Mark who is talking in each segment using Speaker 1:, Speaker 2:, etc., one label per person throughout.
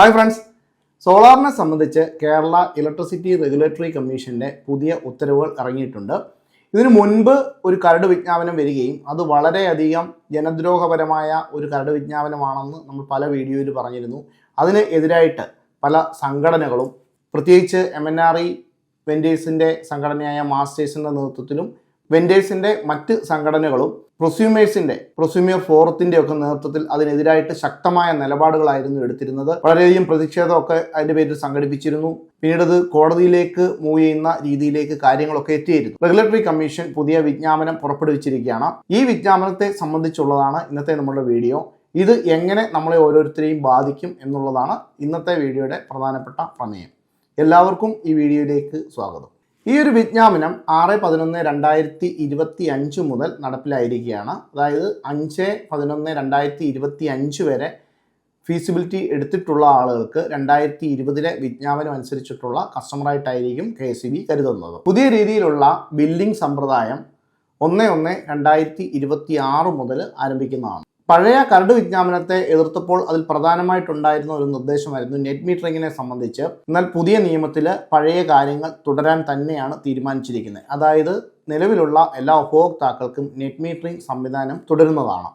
Speaker 1: Hi friends സോളാറിനെ സംബന്ധിച്ച് Kerala electricity regulatory കമ്മീഷന്റെ പുതിയ ഉത്തരവുകൾ ഇറങ്ങിയിട്ടുണ്ട്. ഇതിനു മുൻപ് ഒരു കരട് വിജ്ഞാപനം വരികയും അത് വളരെയധികം ജനദ്രോഹപരമായ ഒരു കരട് വിജ്ഞാപനമാണെന്ന് നമ്മൾ പല വീഡിയോയിൽ പറഞ്ഞിരുന്നു. അതിന് എതിരായിട്ട് പല സംഘടനകളും പ്രത്യേകിച്ച് എം എൻ ആർ ഇ സംഘടനയായ മാസ്റ്റേഴ്സിന്റെ നേതൃത്വത്തിലും വെൻഡേഴ്സിന്റെ മറ്റ് സംഘടനകളും പ്രൊസ്യൂമേഴ്സിന്റെ പ്രൊസ്യൂമിയർ ഫോറത്തിന്റെ ഒക്കെ നേതൃത്വത്തിൽ അതിനെതിരായിട്ട് ശക്തമായ നിലപാടുകളായിരുന്നു എടുത്തിരുന്നത്. വളരെയധികം പ്രതിഷേധമൊക്കെ അതിന്റെ പേരിൽ സംഘടിപ്പിച്ചിരുന്നു. പിന്നീട് അത് കോടതിയിലേക്ക് മൂവ് ചെയ്യുന്ന രീതിയിലേക്ക് കാര്യങ്ങളൊക്കെ എത്തിയിരുന്നു. റെഗുലേറ്ററി കമ്മീഷൻ പുതിയ വിജ്ഞാപനം പുറപ്പെടുവിച്ചിരിക്കുകയാണ്. ഈ വിജ്ഞാപനത്തെ സംബന്ധിച്ചുള്ളതാണ് ഇന്നത്തെ നമ്മുടെ വീഡിയോ ഇത് എങ്ങനെ നമ്മളെ ഓരോരുത്തരെയും ബാധിക്കും എന്നുള്ളതാണ് ഇന്നത്തെ വീഡിയോയുടെ പ്രധാനപ്പെട്ട പ്രമേയം. എല്ലാവർക്കും ഈ വീഡിയോയിലേക്ക് സ്വാഗതം. ഈ ഒരു വിജ്ഞാപനം ആറ് പതിനൊന്ന് രണ്ടായിരത്തി ഇരുപത്തി അഞ്ച് മുതൽ നടപ്പിലായിരിക്കുകയാണ്. അതായത് അഞ്ച് പതിനൊന്ന് രണ്ടായിരത്തി ഇരുപത്തി അഞ്ച് വരെ ഫീസിബിലിറ്റി എടുത്തിട്ടുള്ള ആളുകൾക്ക് രണ്ടായിരത്തി ഇരുപതിലെ വിജ്ഞാപനം അനുസരിച്ചിട്ടുള്ള കസ്റ്റമറായിട്ടായിരിക്കും കെ എസ് ബി കരുതുന്നത്. പുതിയ രീതിയിലുള്ള ബില്ലിംഗ് സമ്പ്രദായം ഒന്ന് ഒന്ന് രണ്ടായിരത്തി ഇരുപത്തി ആറ് മുതൽ ആരംഭിക്കുന്നതാണ്. പഴയ കരട് വിജ്ഞാപനത്തെ എതിർത്തപ്പോൾ അതിൽ പ്രധാനമായിട്ടുണ്ടായിരുന്ന ഒരു നിർദ്ദേശമായിരുന്നു നെറ്റ് മീറ്ററിങ്ങിനെ സംബന്ധിച്ച്. എന്നാൽ പുതിയ നിയമത്തിൽ പഴയ കാര്യങ്ങൾ തുടരാൻ തന്നെയാണ് തീരുമാനിച്ചിരിക്കുന്നത്. അതായത് നിലവിലുള്ള എല്ലാ ഉപഭോക്താക്കൾക്കും നെറ്റ് മീറ്ററിംഗ് സംവിധാനം തുടരുന്നതാണ്.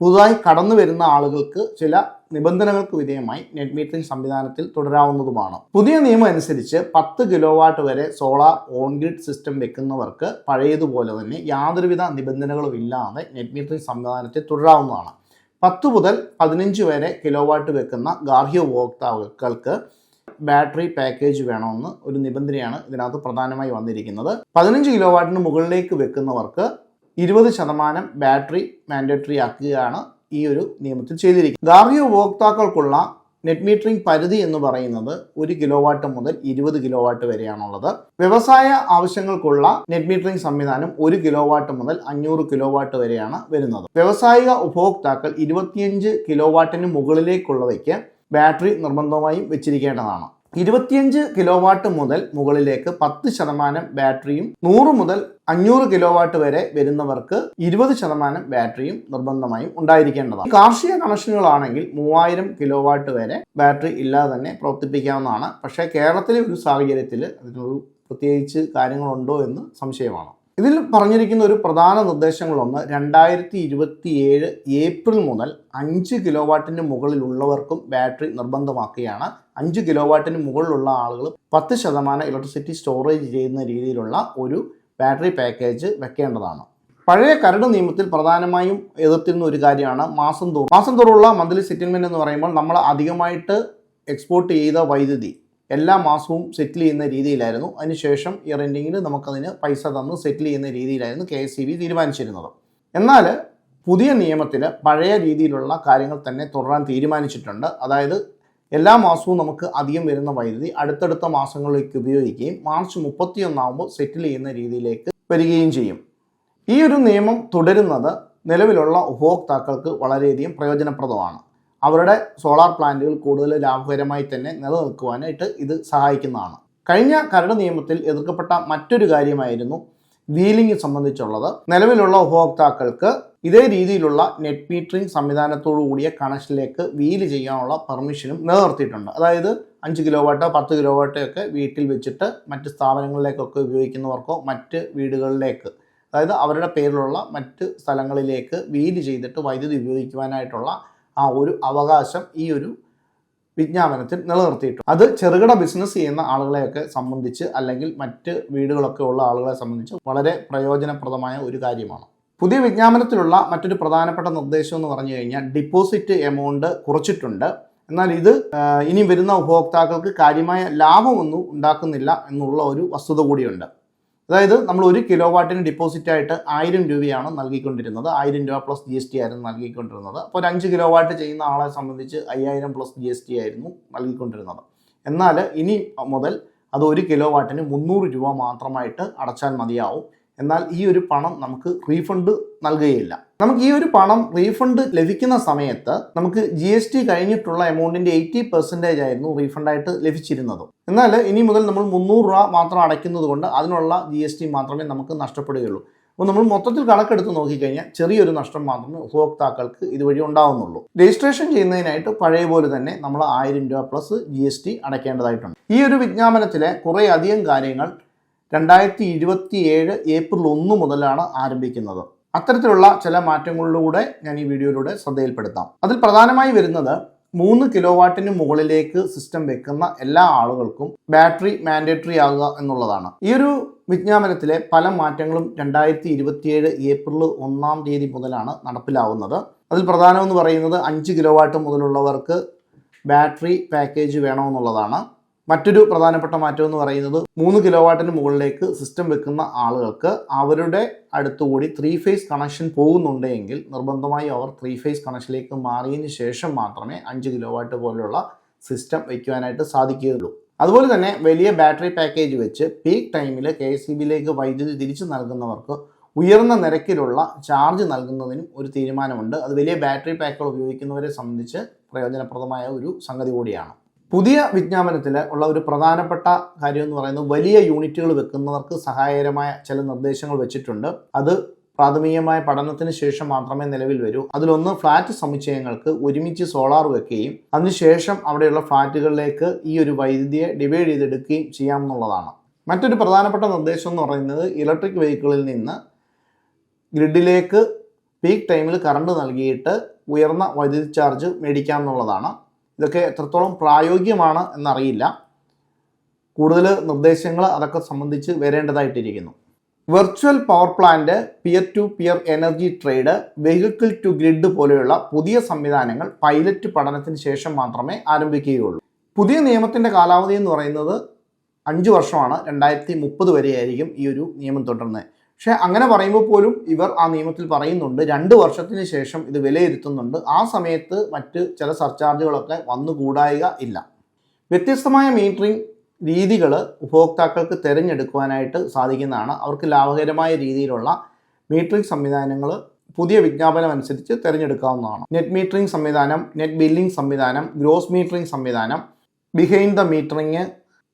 Speaker 1: പുതുതായി കടന്നു വരുന്ന ആളുകൾക്ക് ചില നിബന്ധനകൾക്ക് വിധേയമായി നെറ്റ് മീറ്ററിംഗ് സംവിധാനത്തിൽ തുടരാവുന്നതുമാണ്. പുതിയ നിയമം അനുസരിച്ച് പത്ത് കിലോ വാട്ട് വരെ സോളാർ ഓൺ ഗ്രിഡ് സിസ്റ്റം വെക്കുന്നവർക്ക് പഴയതുപോലെ തന്നെ യാതൊരുവിധ നിബന്ധനകളും ഇല്ലാതെ നെറ്റ് മീറ്ററിംഗ് സംവിധാനത്തിൽ തുടരാവുന്നതാണ്. പത്ത് മുതൽ പതിനഞ്ച് വരെ കിലോ വാട്ട് വെക്കുന്ന ഗാർഹിക ഉപഭോക്താക്കൾക്ക് ബാറ്ററി പാക്കേജ് വേണമെന്ന് ഒരു നിബന്ധനയാണ് ഇതിനകത്ത് പ്രധാനമായി വന്നിരിക്കുന്നത്. പതിനഞ്ച് കിലോ വാട്ടിന് മുകളിലേക്ക് വെക്കുന്നവർക്ക് ഇരുപത് ശതമാനം ബാറ്ററി മാൻഡേറ്ററി ആക്കുകയാണ് ഈ ഒരു നിയമത്തിൽ ചെയ്തിരിക്കുന്നത്. ഗാർഹിക ഉപഭോക്താക്കൾക്കുള്ള നെറ്റ് മീറ്ററിംഗ് പരിധി എന്ന് പറയുന്നത് ഒരു കിലോ വാട്ട് മുതൽ ഇരുപത് കിലോ വാട്ട് വരെയാണുള്ളത്. വ്യവസായ ആവശ്യങ്ങൾക്കുള്ള നെറ്റ് മീറ്ററിംഗ് സംവിധാനം ഒരു കിലോ വാട്ട് മുതൽ അഞ്ഞൂറ് കിലോ വാട്ട് വരെയാണ് വരുന്നത്. വ്യവസായിക ഉപഭോക്താക്കൾ ഇരുപത്തിയഞ്ച് കിലോ വാട്ടിന് മുകളിലേക്കുള്ളവയ്ക്ക് ബാറ്ററി നിർബന്ധമായും വെച്ചിരിക്കേണ്ടതാണ്. ഇരുപത്തിയഞ്ച് കിലോ വാട്ട് മുതൽ മുകളിലേക്ക് പത്ത് ശതമാനം ബാറ്ററിയും നൂറ് മുതൽ അഞ്ഞൂറ് കിലോ വാട്ട് വരെ വരുന്നവർക്ക് ഇരുപത് ശതമാനം ബാറ്ററിയും നിർബന്ധമായും ഉണ്ടായിരിക്കേണ്ടതാണ്. കാർഷിക കണക്ഷനുകളാണെങ്കിൽ മൂവായിരം കിലോ വാട്ട് വരെ ബാറ്ററി ഇല്ലാതെ തന്നെ പ്രവർത്തിപ്പിക്കാവുന്നതാണ്. പക്ഷേ കേരളത്തിലെ ഒരു സാഹചര്യത്തിൽ അതിനൊരു പ്രത്യേകിച്ച് കാര്യങ്ങളുണ്ടോ എന്ന് സംശയമാണ്. ഇതിൽ പറഞ്ഞിരിക്കുന്ന ഒരു പ്രധാന നിർദ്ദേശങ്ങളൊന്ന് രണ്ടായിരത്തി ഇരുപത്തി ഏഴ് ഏപ്രിൽ മുതൽ അഞ്ച് കിലോ വാട്ടിന് മുകളിലുള്ളവർക്കും ബാറ്ററി നിർബന്ധമാക്കുകയാണ്. അഞ്ച് കിലോ വാട്ടിന് മുകളിലുള്ള ആളുകൾ പത്ത് ശതമാനം ഇലക്ട്രിസിറ്റി സ്റ്റോറേജ് ചെയ്യുന്ന രീതിയിലുള്ള ഒരു ബാറ്ററി പാക്കേജ് വെക്കേണ്ടതാണ്. പഴയ കരട് നിയമത്തിൽ പ്രധാനമായും എതിർത്തിരുന്ന ഒരു കാര്യമാണ് മാസം തോറും. മാസം തോറുള്ള മന്ത്ലി സെറ്റിൽമെന്റ് എന്ന് പറയുമ്പോൾ നമ്മൾ അധികമായിട്ട് എക്സ്പോർട്ട് ചെയ്ത വൈദ്യുതി എല്ലാ മാസവും സെറ്റിൽ ചെയ്യുന്ന രീതിയിലായിരുന്നു. അതിനുശേഷം ഇയർ എൻഡിങ്ങിൽ നമുക്കതിന് പൈസ തന്ന് സെറ്റിൽ ചെയ്യുന്ന രീതിയിലായിരുന്നു കെ എസ് ബി തീരുമാനിച്ചിരുന്നത്. എന്നാൽ പുതിയ നിയമത്തിൽ പഴയ രീതിയിലുള്ള കാര്യങ്ങൾ തന്നെ തുടരാൻ തീരുമാനിച്ചിട്ടുണ്ട്. അതായത് എല്ലാ മാസവും നമുക്ക് അധികം വരുന്ന വൈദ്യുതി അടുത്തടുത്ത മാസങ്ങളിലേക്ക് ഉപയോഗിക്കുകയും മാർച്ച് മുപ്പത്തിയൊന്നാകുമ്പോൾ സെറ്റിൽ ചെയ്യുന്ന രീതിയിലേക്ക് വരികയും ചെയ്യും. ഈ ഒരു നിയമം തുടരുന്നത് നിലവിലുള്ള ഉപഭോക്താക്കൾക്ക് വളരെയധികം പ്രയോജനപ്രദമാണ്. അവരുടെ സോളാർ പ്ലാന്റുകൾ കൂടുതൽ ലാഭകരമായി തന്നെ നിലനിൽക്കുവാനായിട്ട് ഇത് സഹായിക്കുന്നതാണ്. കഴിഞ്ഞ കരട് നിയമത്തിൽ എതിർക്കപ്പെട്ട മറ്റൊരു കാര്യമായിരുന്നു വീലിംഗ് സംബന്ധിച്ചുള്ളത്. നിലവിലുള്ള ഉപഭോക്താക്കൾക്ക് ഇതേ രീതിയിലുള്ള നെറ്റ് മീറ്ററിംഗ് സംവിധാനത്തോടു കൂടിയ കണക്ഷനിലേക്ക് വീൽ ചെയ്യാനുള്ള പെർമിഷനും നിലനിർത്തിയിട്ടുണ്ട്. അതായത് അഞ്ച് കിലോ വാട്ടോ പത്ത് കിലോ വാട്ടോ ഒക്കെ വീട്ടിൽ വെച്ചിട്ട് മറ്റ് സ്ഥാപനങ്ങളിലേക്കൊക്കെ ഉപയോഗിക്കുന്നവർക്കോ മറ്റ് വീടുകളിലേക്ക് അതായത് അവരുടെ പേരിലുള്ള മറ്റ് സ്ഥലങ്ങളിലേക്ക് വീൽ ചെയ്തിട്ട് വൈദ്യുതി ഉപയോഗിക്കുവാനായിട്ടുള്ള ആ ഒരു അവകാശം ഈ ഒരു വിജ്ഞാപനത്തിൽ നിലനിർത്തിയിട്ടുണ്ട്. അത് ചെറുകിട ബിസിനസ് ചെയ്യുന്ന ആളുകളെയൊക്കെ സംബന്ധിച്ച് അല്ലെങ്കിൽ മറ്റ് വീടുകളൊക്കെ ഉള്ള ആളുകളെ സംബന്ധിച്ച് വളരെ പ്രയോജനപ്രദമായ ഒരു കാര്യമാണ്. പുതിയ വിജ്ഞാപനത്തിലുള്ള മറ്റൊരു പ്രധാനപ്പെട്ട നിർദ്ദേശം എന്ന് പറഞ്ഞു കഴിഞ്ഞാൽ ഡിപ്പോസിറ്റ് എമൗണ്ട് കുറച്ചിട്ടുണ്ട്. എന്നാൽ ഇത് ഇനി വരുന്ന ഉപഭോക്താക്കൾക്ക് കാര്യമായ ലാഭമൊന്നും ഉണ്ടാക്കുന്നില്ല എന്നുള്ള ഒരു വസ്തുത കൂടിയുണ്ട്. അതായത് നമ്മൾ ഒരു കിലോ വാട്ടിന് ഡിപ്പോസിറ്റ് ആയിട്ട് ആയിരം രൂപയാണ് നൽകിക്കൊണ്ടിരുന്നത്. ആയിരം രൂപ പ്ലസ് ജി എസ് ടി ആയിരുന്നു നൽകിക്കൊണ്ടിരുന്നത്. അപ്പോൾ ഒരു അഞ്ച് കിലോ വാട്ട് ചെയ്യുന്ന ആളെ സംബന്ധിച്ച് അയ്യായിരം പ്ലസ് ജി എസ് ടി ആയിരുന്നു നൽകിക്കൊണ്ടിരുന്നത്. എന്നാൽ ഇനി മുതൽ അത് ഒരു കിലോ വാട്ടിന് മുന്നൂറ് രൂപ മാത്രമായിട്ട് അടച്ചാൽ മതിയാവും. എന്നാൽ ഈ ഒരു പണം നമുക്ക് റീഫണ്ട് നൽകുകയില്ല. നമുക്ക് ഈ ഒരു പണം റീഫണ്ട് ലഭിക്കുന്ന സമയത്ത് നമുക്ക് ജി എസ് ടി കഴിഞ്ഞിട്ടുള്ള എമൗണ്ടിന്റെ എയ്റ്റി പെർസെന്റേജ് ആയിരുന്നു റീഫണ്ടായിട്ട് ലഭിച്ചിരുന്നത്. എന്നാൽ ഇനി മുതൽ നമ്മൾ മുന്നൂറ് രൂപ മാത്രം അടയ്ക്കുന്നത് കൊണ്ട് അതിനുള്ള ജി എസ് ടി മാത്രമേ നമുക്ക് നഷ്ടപ്പെടുകയുള്ളൂ. അപ്പോൾ നമ്മൾ മൊത്തത്തിൽ കണക്കെടുത്ത് നോക്കിക്കഴിഞ്ഞാൽ ചെറിയൊരു നഷ്ടം മാത്രമേ ഉപഭോക്താക്കൾക്ക് ഇതുവഴി ഉണ്ടാവുന്നുള്ളൂ. രജിസ്ട്രേഷൻ ചെയ്യുന്നതിനായിട്ട് പഴയ പോലെ തന്നെ നമ്മൾ ആയിരം രൂപ പ്ലസ് ജി എസ് ടി അടയ്ക്കേണ്ടതായിട്ടുണ്ട്. ഈ ഒരു വിജ്ഞാപനത്തിലെ കുറേ അധികം കാര്യങ്ങൾ രണ്ടായിരത്തി ഇരുപത്തി ഏഴ് ഏപ്രിൽ ഒന്ന് മുതലാണ് ആരംഭിക്കുന്നത്. അത്തരത്തിലുള്ള ചില മാറ്റങ്ങളിലൂടെ ഞാൻ ഈ വീഡിയോയിലൂടെ ശ്രദ്ധയിൽപ്പെടുത്താം. അതിൽ പ്രധാനമായി വരുന്നത് മൂന്ന് കിലോ വാട്ടിന് മുകളിലേക്ക് സിസ്റ്റം വെക്കുന്ന എല്ലാ ആളുകൾക്കും ബാറ്ററി മാൻഡേറ്ററി ആകുക എന്നുള്ളതാണ്. ഈ ഒരു വിജ്ഞാപനത്തിലെ പല മാറ്റങ്ങളും രണ്ടായിരത്തി ഇരുപത്തിയേഴ് ഏപ്രിൽ ഒന്നാം തീയതി മുതലാണ് നടപ്പിലാവുന്നത്. അതിൽ പ്രധാനമെന്ന് പറയുന്നത് അഞ്ച് കിലോ വാട്ട് മുതലുള്ളവർക്ക് ബാറ്ററി പാക്കേജ് വേണമെന്നുള്ളതാണ്. മറ്റൊരു പ്രധാനപ്പെട്ട മാറ്റം എന്ന് പറയുന്നത് മൂന്ന് കിലോ വാട്ടിന് മുകളിലേക്ക് സിസ്റ്റം വെക്കുന്ന ആളുകൾക്ക് അവരുടെ അടുത്തുകൂടി ത്രീ ഫേസ് കണക്ഷൻ പോകുന്നുണ്ടെങ്കിൽ നിർബന്ധമായി അവർ ത്രീ ഫേസ് കണക്ഷനിലേക്ക് മാറിയതിന് ശേഷം മാത്രമേ അഞ്ച് കിലോ വാട്ട് പോലുള്ള സിസ്റ്റം വയ്ക്കുവാനായിട്ട് സാധിക്കുകയുള്ളൂ. അതുപോലെ തന്നെ വലിയ ബാറ്ററി പാക്കേജ് വെച്ച് പീക്ക് ടൈമിൽ കെ എസ് ഇ ബിയിലേക്ക് വൈദ്യുതി തിരിച്ചു നൽകുന്നവർക്ക് ഉയർന്ന നിരക്കിലുള്ള ചാർജ് നൽകുന്നതിനും ഒരു തീരുമാനമുണ്ട്. അത് വലിയ ബാറ്ററി പാക്കുകൾ ഉപയോഗിക്കുന്നവരെ സംബന്ധിച്ച് പ്രയോജനപ്രദമായ ഒരു സംഗതി കൂടിയാണ്. പുതിയ വിജ്ഞാപനത്തിൽ ഉള്ള ഒരു പ്രധാനപ്പെട്ട കാര്യം എന്ന് പറയുന്നത് വലിയ യൂണിറ്റുകൾ വെക്കുന്നവർക്ക് സഹായകരമായ ചില നിർദ്ദേശങ്ങൾ വെച്ചിട്ടുണ്ട്. അത് പ്രാഥമികമായ പഠനത്തിന് ശേഷം മാത്രമേ നിലവിൽ വരൂ. അതിലൊന്ന് ഫ്ലാറ്റ് സമുച്ചയങ്ങൾക്ക് ഒരുമിച്ച് സോളാർ വെക്കുകയും അതിനുശേഷം അവിടെയുള്ള ഫ്ലാറ്റുകളിലേക്ക് ഈ ഒരു വൈദ്യുതിയെ ഡിവൈഡ് ചെയ്തെടുക്കുകയും ചെയ്യാമെന്നുള്ളതാണ്. മറ്റൊരു പ്രധാനപ്പെട്ട നിർദ്ദേശം എന്ന് പറയുന്നത് ഇലക്ട്രിക് വെഹിക്കിളിൽ നിന്ന് ഗ്രിഡിലേക്ക് പീക്ക് ടൈമിൽ കറണ്ട് നൽകിയിട്ട് ഉയർന്ന വൈദ്യുതി ചാർജ് മേടിക്കാം എന്നുള്ളതാണ് ഇതൊക്കെ എത്രത്തോളം പ്രായോഗികമാണ് എന്നറിയില്ല. കൂടുതൽ നിർദ്ദേശങ്ങൾ അതൊക്കെ സംബന്ധിച്ച് വരേണ്ടതായിട്ടിരിക്കുന്നു. Virtual power plant peer to peer energy trade vehicle to grid പോലെയുള്ള പുതിയ സംവിധാനങ്ങൾ പൈലറ്റ് പഠനത്തിന് ശേഷം മാത്രമേ ആരംഭിക്കുകയുള്ളൂ. പുതിയ നിയമത്തിന്റെ കാലാവധി എന്ന് പറയുന്നത് അഞ്ച് വർഷമാണ്. രണ്ടായിരത്തി മുപ്പത് വരെയായിരിക്കും ഈ ഒരു നിയമം തുടർന്നത് പക്ഷെ അങ്ങനെ പറയുമ്പോൾ പോലും ഇവർ ആ നിയമത്തിൽ പറയുന്നുണ്ട്. രണ്ട് വർഷത്തിന് ശേഷം ഇത് വിലയിരുത്തുന്നുണ്ട്. ആ സമയത്ത് മറ്റ് ചില സർചാർജുകളൊക്കെ വന്നുകൂടായിക ഇല്ല. വ്യത്യസ്തമായ മീറ്ററിംഗ് രീതികൾ ഉപഭോക്താക്കൾക്ക് തിരഞ്ഞെടുക്കുവാനായിട്ട് സാധിക്കുന്നതാണ്. അവർക്ക് ലാഭകരമായ രീതിയിലുള്ള മീറ്ററിംഗ് സംവിധാനങ്ങൾ പുതിയ വിജ്ഞാപനം അനുസരിച്ച് തിരഞ്ഞെടുക്കാവുന്നതാണ്. നെറ്റ് മീറ്ററിംഗ് സംവിധാനം നെറ്റ് ബില്ലിംഗ് സംവിധാനം ഗ്രോസ് മീറ്ററിംഗ് സംവിധാനം behind the metering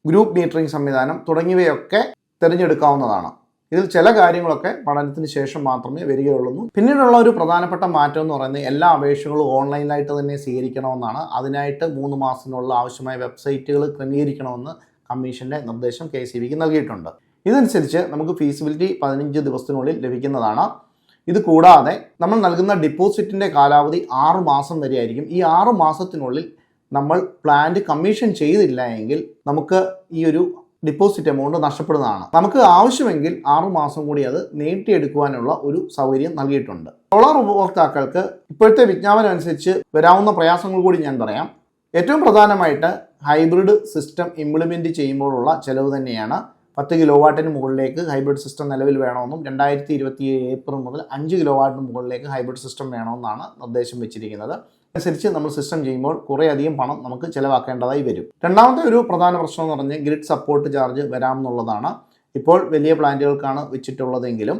Speaker 1: group metering സംവിധാനം തുടങ്ങിയവയൊക്കെ തിരഞ്ഞെടുക്കാവുന്നതാണ്. ഇതിൽ ചില കാര്യങ്ങളൊക്കെ പഠനത്തിന് ശേഷം മാത്രമേ വരികയുള്ളൂ. പിന്നീടുള്ള ഒരു പ്രധാനപ്പെട്ട മാറ്റം എന്ന് പറയുന്നത് എല്ലാ അപേക്ഷകളും ഓൺലൈനിലായിട്ട് തന്നെ സ്വീകരിക്കണമെന്നാണ്. അതിനായിട്ട് മൂന്ന് മാസത്തിനുള്ള ആവശ്യമായ വെബ്സൈറ്റുകൾ ക്രമീകരിക്കണമെന്ന് കമ്മീഷന്റെ നിർദ്ദേശം കെ സി ബിക്ക് നൽകിയിട്ടുണ്ട്. ഇതനുസരിച്ച് നമുക്ക് ഫീസിബിലിറ്റി പതിനഞ്ച് ദിവസത്തിനുള്ളിൽ ലഭിക്കുന്നതാണ്. ഇത് കൂടാതെ നമ്മൾ നൽകുന്ന ഡിപ്പോസിറ്റിന്റെ കാലാവധി ആറ് മാസം വരെ ആയിരിക്കും ഈ ആറ് മാസത്തിനുള്ളിൽ നമ്മൾ പ്ലാന്റ് കമ്മീഷൻ ചെയ്തില്ല എങ്കിൽ നമുക്ക് ഈ ഒരു ഡിപ്പോസിറ്റ് എമൗണ്ട് നഷ്ടപ്പെടുന്നതാണ്. നമുക്ക് ആവശ്യമെങ്കിൽ ആറു മാസം കൂടി അത് നീട്ടിയെടുക്കുവാനുള്ള ഒരു സൗകര്യം നൽകിയിട്ടുണ്ട്. സോളാർ ഉപഭോക്താക്കൾക്ക് ഇപ്പോഴത്തെ വിജ്ഞാപനം അനുസരിച്ച് വരാവുന്ന പ്രയാസങ്ങൾ കൂടി ഞാൻ പറയാം. ഏറ്റവും പ്രധാനമായിട്ട് ഹൈബ്രിഡ് സിസ്റ്റം ഇംപ്ലിമെന്റ് ചെയ്യുമ്പോഴുള്ള ചെലവ് തന്നെയാണ് പത്ത് കിലോ വാട്ടിന് മുകളിലേക്ക് ഹൈബ്രിഡ് സിസ്റ്റം നിലവിൽ വേണമെന്നും രണ്ടായിരത്തി ഇരുപത്തി ഏപ്രിൽ മുതൽ അഞ്ച് കിലോ വാട്ടിന് മുകളിലേക്ക് ഹൈബ്രിഡ് സിസ്റ്റം വേണമെന്നാണ് നിർദ്ദേശം വെച്ചിരിക്കുന്നത്. അനുസരിച്ച് നമ്മൾ സിസ്റ്റം ചെയ്യുമ്പോൾ കുറേയധികം പണം നമുക്ക് ചിലവാക്കേണ്ടതായി വരും. രണ്ടാമത്തെ ഒരു പ്രധാന പ്രശ്നം എന്ന് പറഞ്ഞാൽ ഗ്രിഡ് സപ്പോർട്ട് ചാർജ് വരാമെന്നുള്ളതാണ്. ഇപ്പോൾ വലിയ പ്ലാന്റുകൾക്കാണ് വെച്ചിട്ടുള്ളതെങ്കിലും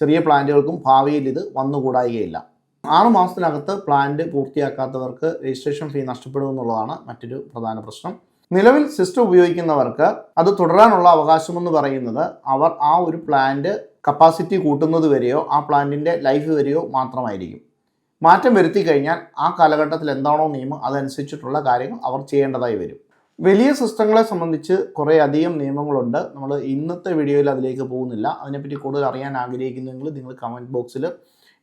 Speaker 1: ചെറിയ പ്ലാന്റുകൾക്കും ഭാവിയിൽ ഇത് വന്നുകൂടായികയില്ല. ആറ് മാസത്തിനകത്ത് പ്ലാന്റ് പൂർത്തിയാക്കാത്തവർക്ക് രജിസ്ട്രേഷൻ ഫീ നഷ്ടപ്പെടുമെന്നുള്ളതാണ് മറ്റൊരു പ്രധാന പ്രശ്നം. നിലവിൽ സിസ്റ്റം ഉപയോഗിക്കുന്നവർക്ക് അത് തുടരാനുള്ള അവകാശമെന്ന് പറയുന്നത് അവർ ആ ഒരു പ്ലാന്റ് കപ്പാസിറ്റി കൂട്ടുന്നത് വരെയോ ആ പ്ലാന്റിന്റെ ലൈഫ് വരെയോ മാത്രമായിരിക്കും. മാറ്റം വരുത്തി കഴിഞ്ഞാൽ ആ കാലഘട്ടത്തിൽ എന്താണോ നിയമം അതനുസരിച്ചിട്ടുള്ള കാര്യങ്ങൾ അവർ ചെയ്യേണ്ടതായി വരും. വലിയ സിസ്റ്റങ്ങളെ സംബന്ധിച്ച് കുറേ അധികം നിയമങ്ങളുണ്ട്. നമ്മൾ ഇന്നത്തെ വീഡിയോയിൽ അതിലേക്ക് പോകുന്നില്ല. അതിനെപ്പറ്റി കൂടുതൽ അറിയാൻ ആഗ്രഹിക്കുന്നെങ്കിൽ നിങ്ങൾ കമന്റ് ബോക്സിൽ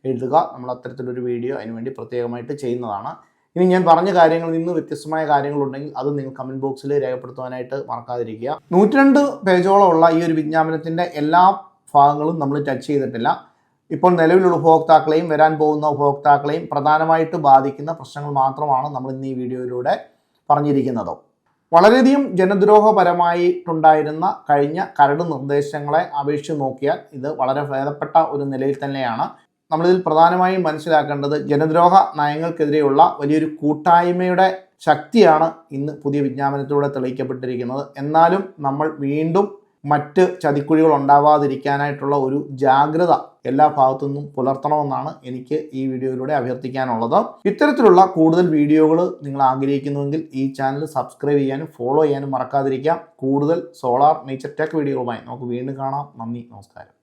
Speaker 1: എഴുതുക. നമ്മൾ അത്തരത്തിലൊരു വീഡിയോ അതിനുവേണ്ടി പ്രത്യേകമായിട്ട് ചെയ്യുന്നതാണ്. ഇനി ഞാൻ പറഞ്ഞ കാര്യങ്ങളിൽ നിന്ന് വ്യത്യസ്തമായ കാര്യങ്ങളുണ്ടെങ്കിൽ അത് നിങ്ങൾ കമന്റ് ബോക്സിൽ രേഖപ്പെടുത്തുവാനായിട്ട് മറക്കാതിരിക്കുക. നൂറ്റിരണ്ട് പേജോളം ഉള്ള ഈ ഒരു വിജ്ഞാപനത്തിന്റെ എല്ലാ ഭാഗങ്ങളും നമ്മൾ ടച്ച് ചെയ്തിട്ടില്ല. ഇപ്പോൾ നിലവിലുള്ള ഉപഭോക്താക്കളെയും വരാൻ പോകുന്ന ഉപഭോക്താക്കളെയും പ്രധാനമായിട്ട് ബാധിക്കുന്ന പ്രശ്നങ്ങൾ മാത്രമാണ് നമ്മൾ ഇന്ന് ഈ വീഡിയോയിലൂടെ പറഞ്ഞിരിക്കുന്നത്. വളരെയധികം ജനദ്രോഹപരമായിട്ടുണ്ടായിരുന്ന കഴിഞ്ഞ കരട് നിർദ്ദേശങ്ങളെ അപേക്ഷിച്ച് നോക്കിയാൽ ഇത് വളരെ ഭേദപ്പെട്ട ഒരു നിലയിൽ തന്നെയാണ്. നമ്മളിതിൽ പ്രധാനമായും മനസ്സിലാക്കേണ്ടത് ജനദ്രോഹ നയങ്ങൾക്കെതിരെയുള്ള വലിയൊരു കൂട്ടായ്മയുടെ ശക്തിയാണ് ഇന്ന് പുതിയ വിജ്ഞാപനത്തിലൂടെ തെളിയിക്കപ്പെട്ടിരിക്കുന്നത്. എന്നാലും നമ്മൾ വീണ്ടും മറ്റ് ചതിക്കുഴികൾ ഉണ്ടാവാതിരിക്കാനായിട്ടുള്ള ഒരു ജാഗ്രത എല്ലാ ഭാഗത്തു നിന്നും പുലർത്തണമെന്നാണ് എനിക്ക് ഈ വീഡിയോയിലൂടെ അഭ്യർത്ഥിക്കാനുള്ളത്. ഇത്തരത്തിലുള്ള കൂടുതൽ വീഡിയോകൾ നിങ്ങൾ ആഗ്രഹിക്കുന്നുവെങ്കിൽ ഈ ചാനൽ സബ്സ്ക്രൈബ് ചെയ്യാനും ഫോളോ ചെയ്യാനും മറക്കാതിരിക്കാം. കൂടുതൽ സോളാർ നേച്ചർ ടെക് വീഡിയോകളുമായി നമുക്ക് വീണ്ടും കാണാം. നന്ദി നമസ്കാരം.